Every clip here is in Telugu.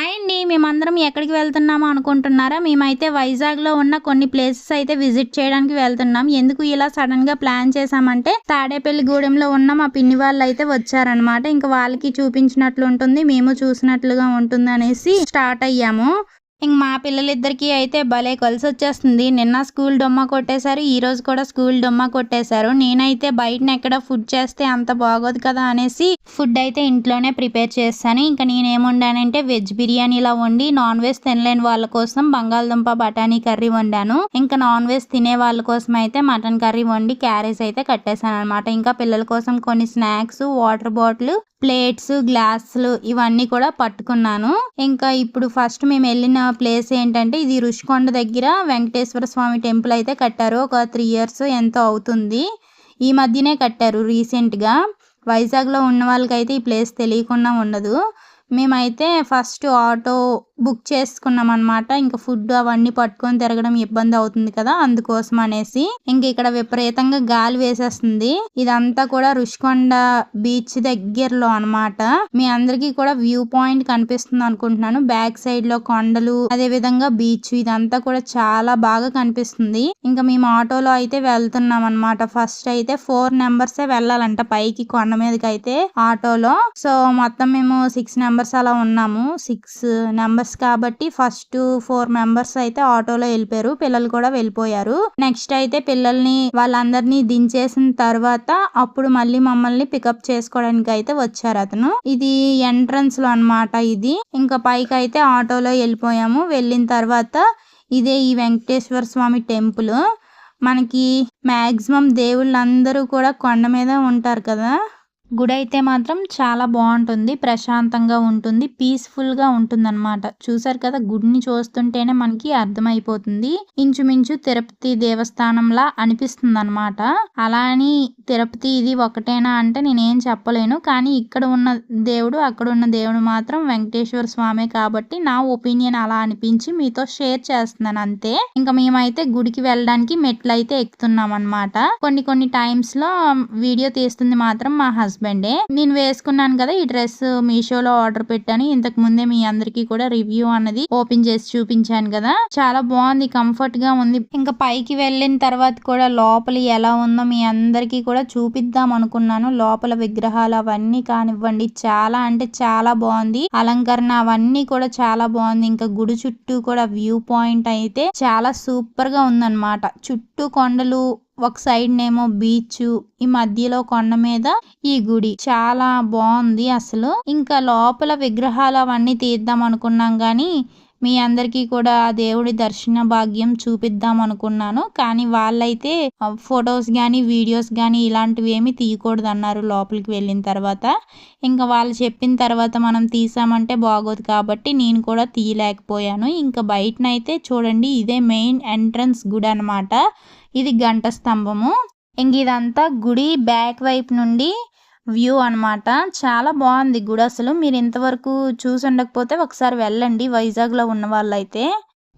హాయ్ అండి. మేమందరం ఎక్కడికి వెళ్తున్నామో అనుకుంటున్నారా? మేమైతే వైజాగ్లో ఉన్న కొన్ని ప్లేసెస్ అయితే విజిట్ చేయడానికి వెళ్తున్నాం. ఎందుకు ఇలా సడన్గా ప్లాన్ చేసామంటే తాడేపల్లి గూడెంలో ఉన్న మా పిన్ని వాళ్ళు అయితే వచ్చారనమాట ఇంకా వాళ్ళకి చూపించినట్లు ఉంటుంది మేము చూసినట్లుగా ఉంటుంది అనేసి స్టార్ట్ అయ్యాము. ఇంక మా పిల్లలిద్దరికీ అయితే భలే కలిసి వచ్చేస్తుంది నిన్న స్కూల్ డొమ్మ కొట్టేశారు ఈ రోజు కూడా స్కూల్ డొమ్మ కొట్టేశారు. నేనైతే బయటన ఎక్కడ ఫుడ్ చేస్తే అంత బాగోదు కదా అనేసి ఫుడ్ అయితే ఇంట్లోనే ప్రిపేర్ చేస్తాను ఇంకా నేనేముండానంటే వెజ్ బిర్యానీలా వండి నాన్ వెజ్ తినలేని వాళ్ళ కోసం బంగాళదుంప బఠానీ కర్రీ వండాను. ఇంకా నాన్ వెజ్ తినే వాళ్ళ కోసం అయితే మటన్ కర్రీ వండి క్యారేజ్ అయితే కట్టేశాను అనమాట ఇంకా పిల్లల కోసం కొన్ని స్నాక్స్ వాటర్ బాటిల్ ప్లేట్స్ గ్లాసులు ఇవన్నీ కూడా పట్టుకున్నాను. ఇంకా ఇప్పుడు ఫస్ట్ మేము వెళ్ళిన ప్లేస్ ఏంటంటే ఇది రుషికొండ దగ్గర వెంకటేశ్వర స్వామి టెంపుల్ అయితే కట్టారు. ఒక త్రీ ఇయర్స్ ఎంతో అవుతుంది. ఈ మధ్యనే కట్టారు రీసెంట్గా వైజాగ్లో ఉన్న వాళ్ళకైతే ఈ ప్లేస్ తెలియకుండా ఉండదు. మేమైతే ఫస్ట్ ఆటో బుక్ చేసుకున్నాం అనమాట ఇంకా ఫుడ్ అవన్నీ పట్టుకొని తిరగడం ఇబ్బంది అవుతుంది కదా అందుకోసం అనేసి. ఇంక ఇక్కడ విపరీతంగా గాలి వేసేస్తుంది. ఇదంతా కూడా రుషికొండ బీచ్ దగ్గరలో అనమాట మీ అందరికి కూడా వ్యూ పాయింట్ కనిపిస్తుంది అనుకుంటున్నాను. బ్యాక్ సైడ్లో కొండలు అదే విధంగా బీచ్ ఇదంతా కూడా చాలా బాగా కనిపిస్తుంది. ఇంకా మేము ఆటోలో అయితే వెళ్తున్నాం అనమాట ఫస్ట్ అయితే ఫోర్ నెంబర్సే వెళ్ళాలంట పైకి కొండ మీదకి అయితే ఆటోలో. సో మొత్తం మేము సిక్స్ మెంబర్స్ అలా ఉన్నాము. సిక్స్ మెంబర్స్ కాబట్టి ఫస్ట్ ఫోర్ మెంబర్స్ అయితే ఆటోలో వెళ్ళిపోయారు. పిల్లలు కూడా వెళ్ళిపోయారు. నెక్స్ట్ అయితే పిల్లల్ని వాళ్ళందరినీ దించేసిన తర్వాత అప్పుడు మళ్ళీ మమ్మల్ని పికప్ చేసుకోవడానికి అయితే వచ్చారు అతను. ఇది ఎంట్రన్స్లో అనమాట ఇది. ఇంకా పైకి అయితే ఆటోలో వెళ్ళిపోయాము. వెళ్ళిన తర్వాత ఇదే ఈ వెంకటేశ్వర స్వామి టెంపుల్. మనకి మాక్సిమం దేవుళ్ళందరూ కూడా కొండ మీద ఉంటారు కదా. గుడి అయితే మాత్రం చాలా బాగుంటుంది ప్రశాంతంగా ఉంటుంది పీస్ఫుల్గా ఉంటుందన్నమాట. చూసారు కదా గుడిని చూస్తుంటేనే మనకి అర్థమైపోతుంది. ఇంచుమించు తిరుపతి దేవస్థానంలా అనిపిస్తుంది అనమాట అలా అని తిరుపతి ఇది ఒకటేనా అంటే నేనేం చెప్పలేను. కానీ ఇక్కడ ఉన్న దేవుడు అక్కడ ఉన్న దేవుడు మాత్రం వెంకటేశ్వర స్వామి కాబట్టి నా ఒపీనియన్ అలా అనిపించి మీతో షేర్ చేస్తున్నాను అంతే. ఇంకా మేమైతే గుడికి వెళ్ళడానికి మెట్లు అయితే ఎక్కుతున్నాం అనమాట కొన్ని కొన్ని టైమ్స్లో వీడియో తీస్తుంది మాత్రం మా హస్బెండ్ హస్బెండే నేను వేసుకున్నాను కదా ఈ డ్రెస్ మీషోలో ఆర్డర్ పెట్టాను. ఇంతకు ముందే మీ అందరికి కూడా రివ్యూ అన్నది ఓపెన్ చేసి చూపించాను కదా. చాలా బాగుంది కంఫర్ట్గా ఉంది. ఇంకా పైకి వెళ్ళిన తర్వాత కూడా లోపల ఎలా ఉందో మీ అందరికి కూడా చూపిద్దాం అనుకున్నాను. లోపల విగ్రహాలు అవన్నీ కానివ్వండి చాలా అంటే చాలా బాగుంది. అలంకరణ అవన్నీ కూడా చాలా బాగుంది. ఇంకా గుడి చుట్టూ కూడా వ్యూ పాయింట్ అయితే చాలా సూపర్గా ఉందన్నమాట. చుట్టూ కొండలు ఒక సైడ్ నేమో బీచ్ ఈ మధ్యలో కొండ మీద ఈ గుడి. చాలా బాగుంది అసలు. ఇంకా లోపల విగ్రహాలు అవన్నీ తీద్దాం అనుకున్నాం కానీ మీ అందరికీ కూడా దేవుడి దర్శన భాగ్యం చూపిద్దాం అనుకున్నాను. కానీ వాళ్ళైతే ఫొటోస్ కానీ వీడియోస్ కానీ ఇలాంటివి ఏమి తీయకూడదు అన్నారు లోపలికి వెళ్ళిన తర్వాత. ఇంకా వాళ్ళు చెప్పిన తర్వాత మనం తీసామంటే బాగోదు కాబట్టి నేను కూడా తీయలేకపోయాను. ఇంకా బయటనైతే చూడండి ఇదే మెయిన్ ఎంట్రన్స్ గుడి అనమాట ఇది గంట స్తంభము. ఇంక ఇదంతా గుడి బ్యాక్ వైపు నుండి వ్యూ అనమాట చాలా బాగుంది గుడి అసలు. మీరు ఇంతవరకు చూసి ఉండకపోతే ఒకసారి వెళ్ళండి. వైజాగ్లో ఉన్న వాళ్ళైతే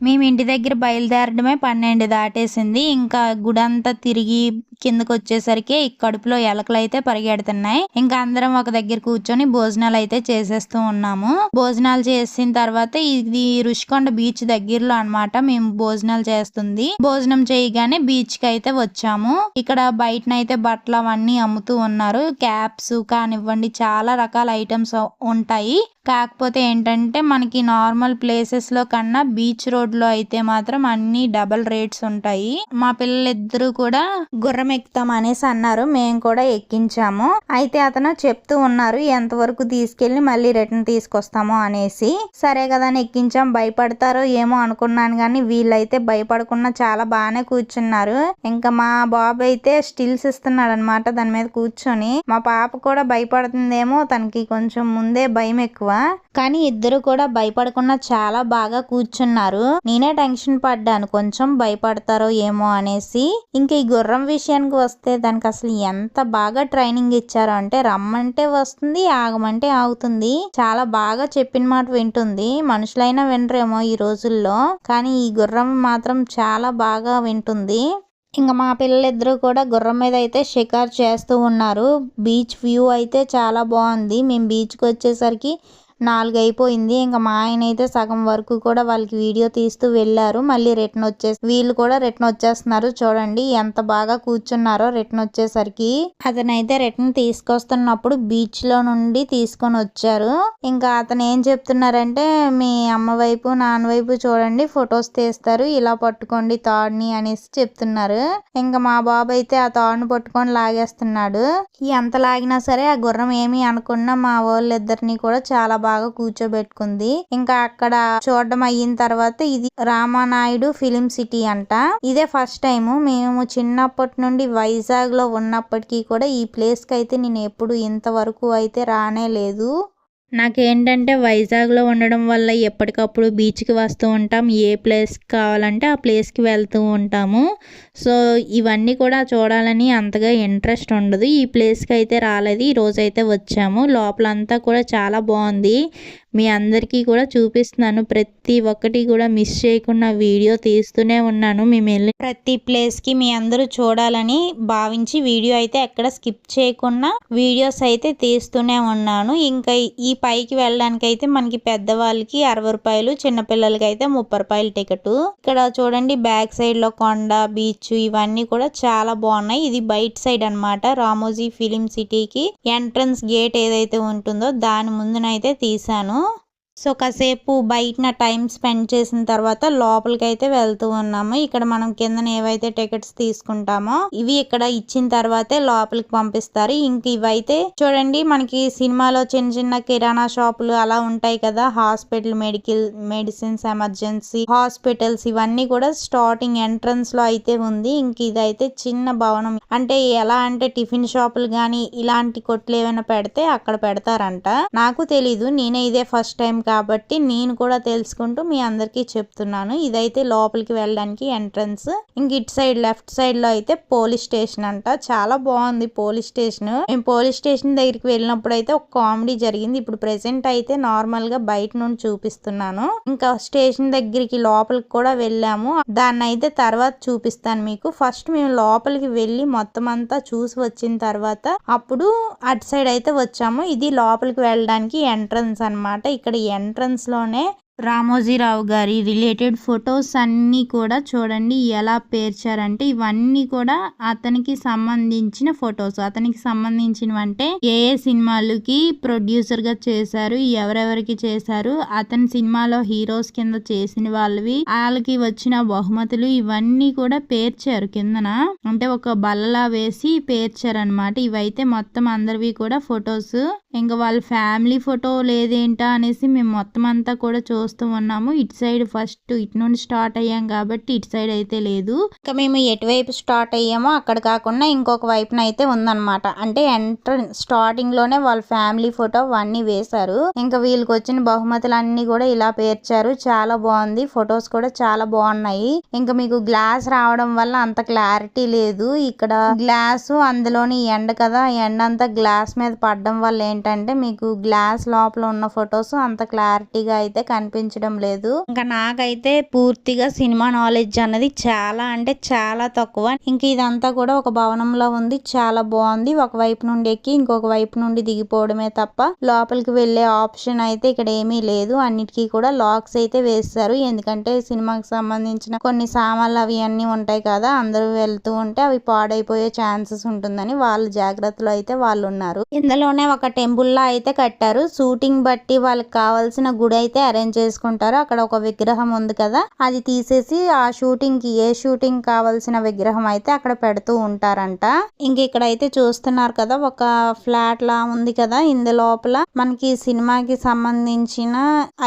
మేము ఇంటి దగ్గర బయలుదేరడమే పన్నెండు దాటేసింది. ఇంకా గుడంతా తిరిగి కిందకు వచ్చేసరికి కడుపులో ఎలకలు అయితే పరిగెడుతున్నాయి. ఇంకా అందరం ఒక దగ్గర కూర్చొని భోజనాలు అయితే చేసేస్తూ ఉన్నాము. భోజనాలు చేసిన తర్వాత ఇది రుషికొండ బీచ్ దగ్గరలో అనమాట మేము భోజనాలు చేస్తుంది. భోజనం చేయగానే బీచ్కి అయితే వచ్చాము. ఇక్కడ బయటనైతే బట్టలు అవన్నీ అమ్ముతూ ఉన్నారు. క్యాప్స్ కానివ్వండి చాలా రకాల ఐటమ్స్ ఉంటాయి. కాకపోతే ఏంటంటే మనకి నార్మల్ ప్లేసెస్లో కన్నా బీచ్ రోడ్లో అయితే మాత్రం అన్ని డబల్ రేట్స్ ఉంటాయి. మా పిల్లలిద్దరూ కూడా గుర్రం ఎక్కుతాం అనేసి అన్నారు మేము కూడా ఎక్కించాము. అయితే అతను చెప్తూ ఉన్నారు ఎంతవరకు తీసుకెళ్ళి మళ్ళీ రిటర్న్ తీసుకొస్తామో అనేసి. సరే కదా అని ఎక్కించాం. భయపడతారో ఏమో అనుకున్నాను కానీ వీళ్ళైతే భయపడకుండా చాలా బాగానే కూర్చున్నారు. ఇంకా మా బాబు అయితే స్టిల్స్ ఇస్తున్నాడు అనమాట దాని మీద కూర్చొని. మా పాప కూడా భయపడుతుందేమో తనకి కొంచెం ముందే భయం ఎక్కువ. కానీ ఇద్దరు కూడా భయపడకుండా చాలా బాగా కూర్చున్నారు. నేనే టెన్షన్ పడ్డాను కొంచెం భయపడతారో ఏమో అనేసి. ఇంకా ఈ గుర్రం విషయం విషయానికి వస్తే దానికి అసలు ఎంత బాగా ట్రైనింగ్ ఇచ్చారో అంటే రమ్మంటే వస్తుంది ఆగమంటే ఆగుతుంది. చాలా బాగా చెప్పిన మాట వింటుంది. మనుషులైనా వినరేమో ఈ రోజుల్లో కానీ ఈ గుర్రం మాత్రం చాలా బాగా వింటుంది. ఇంకా మా పిల్లలిద్దరూ కూడా గుర్రం మీద అయితే షికార్ చేస్తూ ఉన్నారు. బీచ్ వ్యూ అయితే చాలా బాగుంది. మేము బీచ్కి వచ్చేసరికి నాలుగు అయిపోయింది ఇంకా మా ఆయన అయితే సగం వరకు కూడా వాళ్ళకి వీడియో తీస్తూ వెళ్ళారు. మళ్ళీ రిటర్న్ వచ్చేసి వీళ్ళు కూడా రిటర్న్ వచ్చేస్తున్నారు చూడండి. ఎంత బాగా కూర్చున్నారో రిటర్న్ వచ్చేసరికి. అతనైతే రిటర్న్ తీసుకొస్తున్నప్పుడు బీచ్లో నుండి తీసుకొని వచ్చారు. ఇంకా అతను ఏం చెప్తున్నారంటే మీ అమ్మ వైపు నాన్న వైపు చూడండి. ఫొటోస్ తీస్తారు. ఇలా పట్టుకోండి తాడుని అనేసి చెప్తున్నారు. ఇంకా మా బాబు అయితే ఆ తాడుని పట్టుకొని లాగేస్తున్నాడు. ఎంత లాగినా సరే ఆ గుర్రం ఏమి అనుకున్నా మా వాళ్ళిద్దరిని కూడా చాలా బాగా బాగా కూర్చోబెట్టుకుంది. ఇంకా అక్కడ చూడడం అయిన తర్వాత ఇది రామానాయుడు ఫిలిం సిటీ అంట. ఇదే ఫస్ట్ టైం మేము చిన్నప్పటి నుండి వైజాగ్లో ఉన్నప్పటికీ కూడా ఈ ప్లేస్కి అయితే నేను ఎప్పుడు ఇంతవరకు అయితే రానే లేదు. నాకేంటంటే వైజాగ్లో ఉండడం వల్ల ఎప్పటికప్పుడు బీచ్కి వస్తూ ఉంటాం. ఏ ప్లేస్ కావాలంటే ఆ ప్లేస్కి వెళ్తూ ఉంటాము. సో ఇవన్నీ కూడా చూడాలని అంతగా ఇంట్రెస్ట్ ఉండదు. ఈ ప్లేస్కి అయితే రాలేదు. ఈ రోజు అయితే వచ్చాము. లోపలంతా కూడా చాలా బాగుంది. మీ అందరికీ కూడా చూపిస్తున్నాను. ప్రతి ఒక్కటి కూడా మిస్ చేయకుండా వీడియో తీస్తూనే ఉన్నాను. మేము వెళ్ళి ప్రతి ప్లేస్కి మీ అందరూ చూడాలని భావించి వీడియో అయితే ఎక్కడ స్కిప్ చేయకుండా వీడియోస్ అయితే తీస్తూనే ఉన్నాను. ఇంకా ఈ పైకి వెళ్ళడానికి అయితే మనకి పెద్దవాళ్ళకి అరవై రూపాయలు చిన్నపిల్లలకి అయితే ముప్పై రూపాయలు టికెట్. ఇక్కడ చూడండి బ్యాక్ సైడ్లో కొండ బీచ్ ఇవన్నీ కూడా చాలా బాగున్నాయి. ఇది బయట సైడ్ అన్నమాట రామోజీ ఫిలిం సిటీకి ఎంట్రన్స్ గేట్ ఏదైతే ఉంటుందో దాని ముందునైతే తీసాను సో కాసేపు బయటన టైం స్పెండ్ చేసిన తర్వాత లోపలికి అయితే వెళ్తూ ఉన్నాము. ఇక్కడ మనం కిందన ఏవైతే టికెట్స్ తీసుకుంటామో ఇవి ఇక్కడ ఇచ్చిన తర్వాతే లోపలికి పంపిస్తారు. ఇంక ఇవైతే చూడండి మనకి సినిమాలో చిన్న చిన్న కిరాణా షాపులు అలా ఉంటాయి కదా. Hospital medical medicines emergency hospitals ఇవన్నీ కూడా స్టార్టింగ్ ఎంట్రన్స్లో అయితే ఉంది. ఇంక ఇదైతే చిన్న భవనం. అంటే ఎలా అంటే టిఫిన్ షాపులు గానీ ఇలాంటి కొట్లు ఏమైనా పెడితే అక్కడ పెడతారంట. నాకు తెలీదు. నేనే ఇదే ఫస్ట్ టైం కాబట్టి నేను కూడా తెలుసుకుంటూ మీ అందరికీ చెప్తున్నాను. ఇదైతే లోపలికి వెళ్ళడానికి ఎంట్రన్స్. ఇంక ఇటు సైడ్ లెఫ్ట్ సైడ్లో అయితే పోలీస్ స్టేషన్ అంట. చాలా బాగుంది పోలీస్ స్టేషన్. మేము పోలీస్ స్టేషన్ దగ్గరికి వెళ్ళినప్పుడు అయితే ఒక కామెడీ జరిగింది. ఇప్పుడు ప్రెసెంట్ అయితే నార్మల్గా బయట నుండి చూపిస్తున్నాను. ఇంకా స్టేషన్ దగ్గరికి లోపలికి కూడా వెళ్ళాము. దాన్ని అయితే తర్వాత చూపిస్తాను మీకు. ఫస్ట్ మేము లోపలికి వెళ్ళి మొత్తం అంతా చూసి వచ్చిన తర్వాత అప్పుడు అటు సైడ్ అయితే వచ్చాము. ఇది లోపలికి వెళ్ళడానికి ఎంట్రన్స్ అన్నమాట. ఇక్కడ ఎంట్రన్స్లోనే రామోజీరావు గారి రిలేటెడ్ ఫొటోస్ అన్నీ కూడా చూడండి ఎలా పేర్చారంటే ఇవన్నీ కూడా అతనికి సంబంధించిన ఫొటోస్ అతనికి సంబంధించినవి అంటే ఏ ఏ సినిమాలకి ప్రొడ్యూసర్గా చేశారు ఎవరెవరికి చేశారు అతని సినిమాలో హీరోస్ కింద చేసిన వాళ్ళవి వాళ్ళకి వచ్చిన బహుమతులు ఇవన్నీ కూడా పేర్చారు కిందన. అంటే ఒక బల్లలా వేసి పేర్చారనమాట ఇవైతే మొత్తం అందరివి కూడా ఫొటోస్ ఇంకా వాళ్ళ ఫ్యామిలీ ఫోటో లేదేంటా అనేసి మేము మొత్తం అంతా కూడా చూస్తూ ఉన్నాము. ఇటు సైడ్ ఫస్ట్ ఇటు నుండి స్టార్ట్ అయ్యాం కాబట్టి ఇటు సైడ్ అయితే లేదు. ఇంకా మేము ఎటువైపు స్టార్ట్ అయ్యామో అక్కడ కాకుండా ఇంకొక వైపున అయితే ఉందన్నమాట. అంటే ఎంట్రన్ స్టార్టింగ్లోనే వాళ్ళ ఫ్యామిలీ ఫోటో అవన్నీ వేశారు. ఇంకా వీళ్ళకి వచ్చిన బహుమతులు అన్ని కూడా ఇలా పేర్చారు. చాలా బాగుంది. ఫొటోస్ కూడా చాలా బాగున్నాయి. ఇంకా మీకు గ్లాస్ రావడం వల్ల అంత క్లారిటీ లేదు. ఇక్కడ గ్లాసు అందులోని ఎండ కదా ఎండ అంతా గ్లాస్ మీద పడడం వల్ల ఏంటంటే మీకు గ్లాస్ లోపల ఉన్న ఫొటోస్ అంత క్లారిటీగా అయితే కనిపించడం లేదు. ఇంకా నాకైతే పూర్తిగా సినిమా నాలెడ్జ్ అన్నది చాలా అంటే చాలా తక్కువ. ఇంక ఇదంతా కూడా ఒక భవనంలో ఉంది చాలా బాగుంది. ఒక వైపు నుండి ఎక్కి ఇంకొక వైపు నుండి దిగిపోవడమే తప్ప లోపలికి వెళ్ళే ఆప్షన్ అయితే ఇక్కడ ఏమీ లేదు. అన్నిటికీ కూడా లాక్స్ అయితే వేస్తారు. ఎందుకంటే సినిమాకి సంబంధించిన కొన్ని సామాన్లు అవి అన్ని ఉంటాయి కదా అందరూ వెళ్తూ ఉంటే అవి పాడైపోయే ఛాన్సెస్ ఉంటుందని వాళ్ళ జాగ్రత్తలో అయితే వాళ్ళు ఉన్నారు. ఇందులోనే ఒక టెంపుల్ లా అయితే కట్టారు. షూటింగ్ బట్టి వాళ్ళకి కావాల్సిన గుడి అయితే అరేంజ్ చేసుకుంటారు. అక్కడ ఒక విగ్రహం ఉంది కదా అది తీసేసి ఆ షూటింగ్కి ఏ షూటింగ్ కావాల్సిన విగ్రహం అయితే అక్కడ పెడుతూ ఉంటారంట. ఇంక ఇక్కడ అయితే చూస్తున్నారు కదా ఒక ఫ్లాట్ లా ఉంది కదా ఇందు లోపల మనకి సినిమాకి సంబంధించిన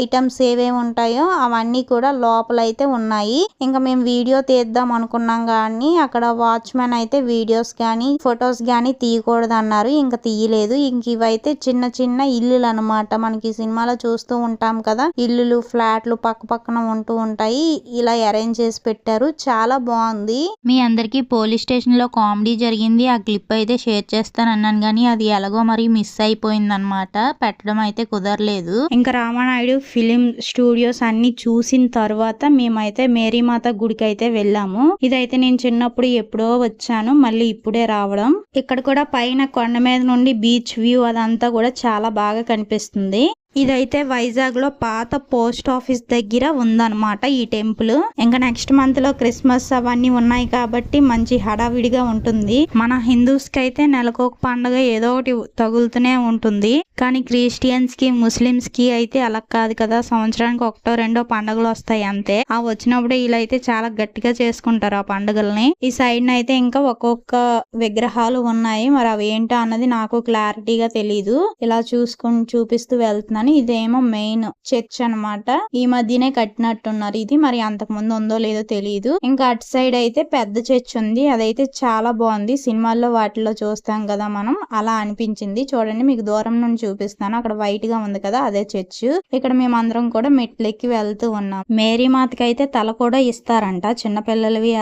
ఐటమ్స్ ఏవేవి ఉంటాయో అవన్నీ కూడా లోపల అయితే ఉన్నాయి. ఇంకా మేము వీడియో తీద్దాం అనుకున్నాం కానీ అక్కడ వాచ్మెన్ అయితే వీడియోస్ కానీ ఫొటోస్ కానీ తీయకూడదు అన్నారు ఇంకా తీయలేదు. ఇంక ఇవైతే చిన్న చిన్న ఇల్లులు అనమాట మనకి సినిమాలో చూస్తూ ఉంటాం కదా. ఇల్లులు ఫ్లాట్లు పక్క పక్కన ఉంటూ ఉంటాయి. ఇలా అరేంజ్ చేసి పెట్టారు. చాలా బాగుంది. మీ అందరికి పోలీస్ స్టేషన్లో కామెడీ జరిగింది. ఆ క్లిప్ అయితే షేర్ చేస్తాను అన్నాను కానీ అది ఎలాగో మరి మిస్ అయిపోయింది అనమాట పెట్టడం అయితే కుదరలేదు. ఇంకా రామానాయుడు ఫిలిం స్టూడియోస్ అన్ని చూసిన తర్వాత మేమైతే మేరీమాత గుడికి అయితే వెళ్ళాము. ఇదైతే నేను చిన్నప్పుడు ఎప్పుడో వచ్చాను. మళ్ళీ ఇప్పుడే రావడం. ఇక్కడ కూడా పైన కొండ మీద నుండి బీచ్ వ్యూ అదంతా అంతా కూడా చాలా బాగా కనిపిస్తుంది. ఇదైతే వైజాగ్లో పాత పోస్ట్ ఆఫీస్ దగ్గర ఉందన్నమాట ఈ టెంపుల్. ఇంకా నెక్స్ట్ మంత్లో క్రిస్మస్ అవన్నీ ఉన్నాయి కాబట్టి మంచి హడావిడిగా ఉంటుంది. మన హిందూస్కి అయితే నెలకు ఒక పండుగ ఏదో ఒకటి తగులుతూనే ఉంటుంది. కానీ క్రిస్టియన్స్కి ముస్లిమ్స్కి అయితే అలా కాదు కదా. సంవత్సరానికి ఒకటో రెండో పండుగలు వస్తాయి అంతే. ఆ వచ్చినప్పుడు వీళ్ళైతే చాలా గట్టిగా చేసుకుంటారు ఆ పండుగల్ని. ఈ సైడ్ అయితే ఇంకా ఒక్కొక్క విగ్రహాలు ఉన్నాయి. మరి అవి ఏంటో అన్నది నాకు క్లారిటీగా తెలీదు. ఇలా చూసుకుని చూపిస్తూ వెళ్తున్నాను. ఇదేమో మెయిన్ చర్చ్ అన్నమాట. ఈ మధ్యనే కట్టినట్టున్నారు ఇది. మరి అంతకు ముందు ఉందో లేదో తెలియదు ఇంకా అటు సైడ్ అయితే పెద్ద చర్చ్ ఉంది. అదైతే చాలా బాగుంది. సినిమాల్లో వాటిలో చూస్తాం కదా మనం. అలా అనిపించింది. చూడండి మీకు దూరం నుండి చూపిస్తాను. అక్కడ వైట్గా ఉంది కదా అదే చర్చ్ ఇక్కడ మేమందరం కూడా మెట్లెక్కి వెళ్తూ ఉన్నాం. మేరీ మాతకి అయితే తల కూడా ఇస్తారంట. చిన్న పిల్లలవి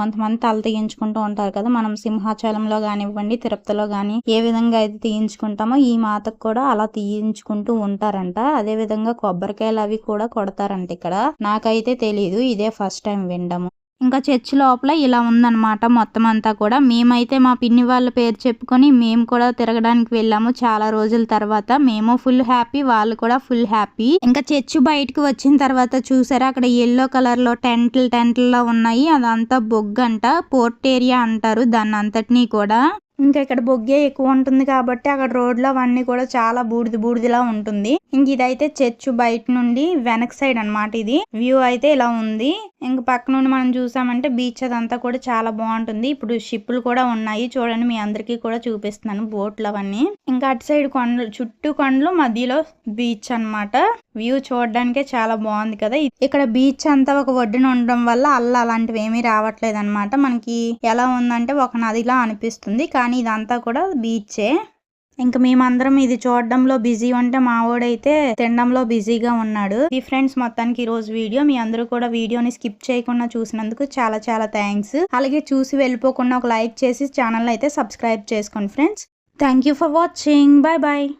కొంతమంది తల తీయించుకుంటూ ఉంటారు కదా. మనం సింహాచలంలో కానివ్వండి తిరుపతిలో కానీ ఏ విధంగా అయితే తీయించుకుంటామో ఈ మాతకు కూడా అలా తీయించుకుంటూ ఉంటారు. అదే విధంగా కొబ్బరికాయలు అవి కూడా కొడతారంట ఇక్కడ. నాకైతే తెలీదు. ఇదే ఫస్ట్ టైం వినడము. ఇంకా చర్చ్ లోపల ఇలా ఉందన్నమాట మొత్తం అంతా కూడా. మేమైతే మా పిన్ని వాళ్ళ పేరు చెప్పుకొని మేము కూడా తిరగడానికి వెళ్ళాము చాలా రోజుల తర్వాత. మేము ఫుల్ హ్యాపీ వాళ్ళు కూడా ఫుల్ హ్యాపీ ఇంకా చర్చ్ బయటకు వచ్చిన తర్వాత చూసారా? అక్కడ ఎల్లో కలర్లో టెంట్లు టెంట్లలో ఉన్నాయి. అదంతా బొగ్గంట. పోర్ట్ ఏరియా అంటారు దాన్ని అంతటినీ కూడా. ఇంకా ఇక్కడ బొగ్గే ఎక్కువ ఉంటుంది కాబట్టి అక్కడ రోడ్లు అవన్నీ కూడా చాలా బూడిద బూడిదిలా ఉంటుంది. ఇంక ఇదైతే చర్చ్ బయట నుండి వెనక్ సైడ్ అన్నమాట ఇది. వ్యూ అయితే ఇలా ఉంది. ఇంక పక్క నుండి మనం చూసామంటే బీచ్ అదంతా కూడా చాలా బాగుంటుంది. ఇప్పుడు షిప్పులు కూడా ఉన్నాయి. చూడండి మీ అందరికీ కూడా చూపిస్తున్నాను బోట్లు అవన్నీ. ఇంకా అటు సైడ్ కొండలు చుట్టూ కొండలు మధ్యలో బీచ్ అన్నమాట. వ్యూ చూడడానికే చాలా బాగుంది కదా. ఇక్కడ బీచ్ అంతా ఒక ఒడ్డున ఉండడం వల్ల అల్ల అలాంటివి ఏమీ రావట్లేదు అనమాట మనకి ఎలా ఉందంటే ఒక నదిలా అనిపిస్తుంది. కానీ ఇదంతా కూడా బీచే. ఇంకా మేమందరం ఇది చూడడంలో బిజీ ఉంటే మా ఓడైతే తినడంలో బిజీగా ఉన్నాడు. ఈ ఫ్రెండ్స్ మొత్తానికి ఈ రోజు వీడియో. మీ అందరూ కూడా వీడియోని స్కిప్ చేయకుండా చూసినందుకు చాలా చాలా థ్యాంక్స్. అలాగే చూసి వెళ్ళిపోకుండా ఒక లైక్ చేసి ఛానల్ అయితే సబ్స్క్రైబ్ చేసుకోండి friends. Thank you for watching. Bye bye